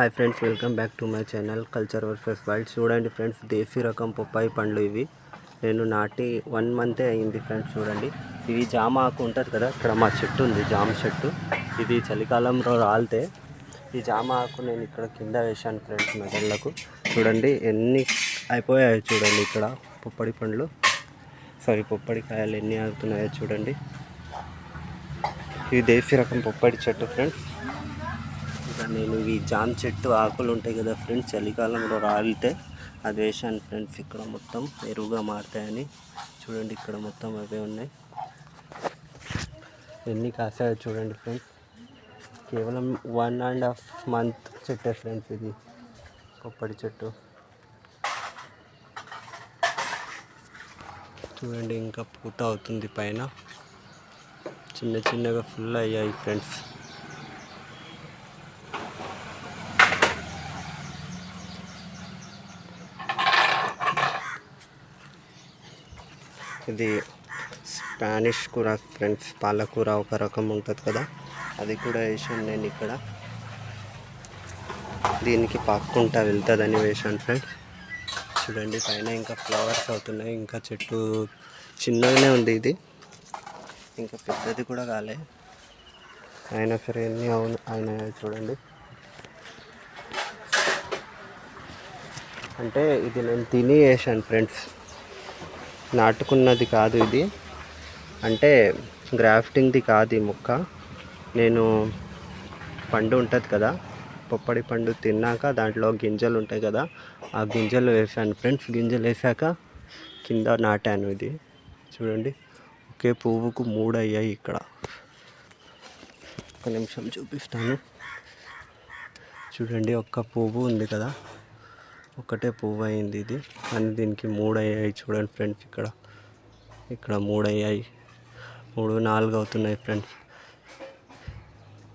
Hi friends welcome back to my channel culture versus wild చూడండి friends దేశీ రకం పొప్పాయి పండ్లు ఇవి. నేను నాటి వన్ మంతే అయింది ఫ్రెండ్స్ చూడండి. ఇవి జామ ఆకు ఉంటుంది కదా ఇక్కడ మా చెట్టు ఉంది జామ చెట్టు. ఇది చలికాలంలో రాలితే ఈ జామ ఆకు నేను ఇక్కడ కింద వేశాను ఫ్రెండ్స్ మెదళ్ళకు. చూడండి ఎన్ని అయిపోయాయో చూడండి ఇక్కడ పొప్పడి పండ్లు. సారీ పొప్పడి కాయలు ఎన్ని ఆగుతున్నాయో చూడండి. ఇది దేశీ రకం పొప్పడి చెట్టు ఫ్రెండ్స్ నేను ఈ జామ చెట్టు ఆకులు ఉంటాయి కదా ఫ్రెండ్స్ చలికాలంలో రాలితే అది వేసాను ఫ్రెండ్స్ ఇక్కడ మొత్తం ఎరువుగా మారుతాయని. చూడండి ఇక్కడ మొత్తం అవే ఉన్నాయి. ఎన్ని కాసాయో చూడండి ఫ్రెండ్స్ కేవలం వన్ అండ్ హాఫ్ మంత్ చెట్టే ఫ్రెండ్స్ ఇది కొప్పటి చెట్టు. చూడండి ఇంకా పూత అవుతుంది పైన. చిన్న చిన్నగా ఫుల్ అయ్యాయి ఫ్రెండ్స్ ఇది స్పానిష్ కూర ఫ్రెండ్స్ పాలకూర ఒక రకం ఉంటుంది కదా. అది కూడా వేసాను నేను ఇక్కడ. దీనికి పాక్కుంటా వెళ్తుందని వేసాను ఫ్రెండ్స్ చూడండి పైన ఇంకా ఫ్లవర్స్ అవుతున్నాయి. ఇంకా చెట్టు చిన్నగానే ఉంది ఇది. ఇంకా పెద్దది కూడా కాలే. అయినా సరే ఎన్ని అవును అయినా చూడండి. అంటే ఇది నేను తిని వేసాను ఫ్రెండ్స్. నాటుకున్నది కాదు ఇది. అంటే గ్రాఫ్టింగ్ది కాదు ఈ మొక్క. నేను పండు ఉంటుంది కదా పొప్పడి పండు తిన్నాక దాంట్లో గింజలు ఉంటాయి కదా ఆ గింజలు వేసాను ఫ్రెండ్స్. గింజలు వేసాక కింద నాటాను ఇది. చూడండి ఒకే పువ్వుకు మూడు అయ్యాయి ఇక్కడ. ఒక నిమిషం చూపిస్తాను. చూడండి ఒక్క పువ్వు ఉంది కదా. ఒకటే పువ్వు అయింది ఇది. కానీ దీనికి మూడు అయ్యాయి చూడండి ఫ్రెండ్స్ ఇక్కడ. ఇక్కడ మూడు అయ్యాయి మూడు నాలుగు అవుతున్నాయి ఫ్రెండ్స్.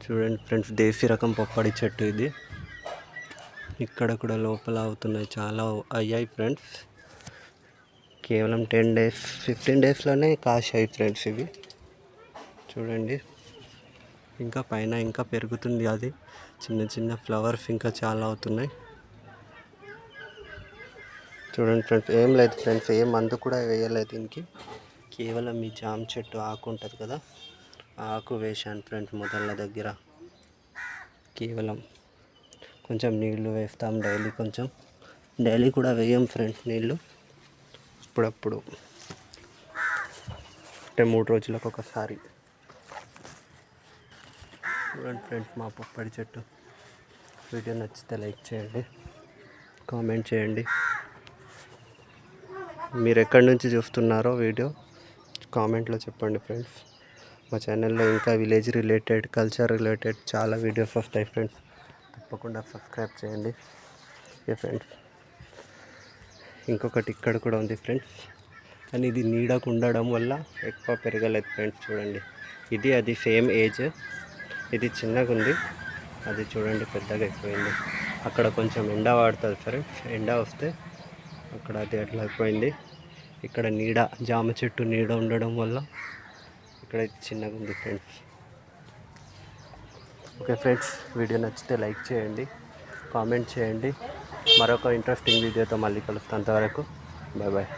చూడండి ఫ్రెండ్స్ దేశీ రకం పప్పడి చెట్టు ఇది. ఇక్కడ కూడా లోపల అవుతున్నాయి చాలా అయ్యాయి ఫ్రెండ్స్. కేవలం టెన్ డేస్ ఫిఫ్టీన్ డేస్లోనే కాశాయి ఫ్రెండ్స్ ఇవి. చూడండి. ఇంకా పైన ఇంకా పెరుగుతుంది అది. చిన్న చిన్న ఫ్లవర్స్ ఇంకా చాలా అవుతున్నాయి. చూడండి ఫ్రెండ్స్ ఏం లేదు ఫ్రెండ్స్ ఏం మందు కూడా వేయలేదు దీనికి. కేవలం ఈ జామ చెట్టు ఆకు ఉంటుంది కదా ఆ ఆకు వేసాను ఫ్రెండ్స్ మొదళ్ళ దగ్గర. కేవలం కొంచెం నీళ్ళు వేస్తాం డైలీ కొంచెం. డైలీ కూడా వేయం ఫ్రెండ్స్ నీళ్ళు అప్పుడప్పుడు అంటే మూడు రోజులకు ఒకసారి. చూడండి ఫ్రెండ్స్ మా పప్పడి చెట్టు. వీడియో నచ్చితే లైక్ చేయండి కామెంట్ చేయండి. మీరు ఎక్కడి నుంచి చూస్తున్నారో వీడియో కామెంట్లో చెప్పండి ఫ్రెండ్స్. మా ఛానల్లో ఇంకా విలేజ్ రిలేటెడ్ కల్చర్ రిలేటెడ్ చాలా వీడియోస్ వస్తాయి ఫ్రెండ్స్. తప్పకుండా సబ్స్క్రైబ్ చేయండి. Okay friends. ఇంకొకటి ఇక్కడ కూడా ఉంది ఫ్రెండ్స్. కానీ ఇది నీడకు ఉండడం వల్ల ఎక్కువ పెరగలేదు ఫ్రెండ్స్ చూడండి. ఇది అది సేమ్ ఏజ్. ఇది చిన్నగా ఉంది. అది చూడండి పెద్దగా అయిపోయింది. అక్కడ కొంచెం ఎండ వాడుతుంది ఫ్రెండ్స్. ఎండ వస్తే అక్కడ అది అట్లా అయిపోయింది ఇక్కడ నీడ జామ చెట్టు నీడ ఉండడం వల్ల ఇక్కడ చిన్నగా ఉంది ఫ్రెండ్స్. ఓకే ఫ్రెండ్స్ వీడియో నచ్చితే లైక్ చేయండి కామెంట్ చేయండి. మరొక ఇంట్రెస్టింగ్ వీడియోతో మళ్ళీ కలుస్తాను అంతవరకు. Bye bye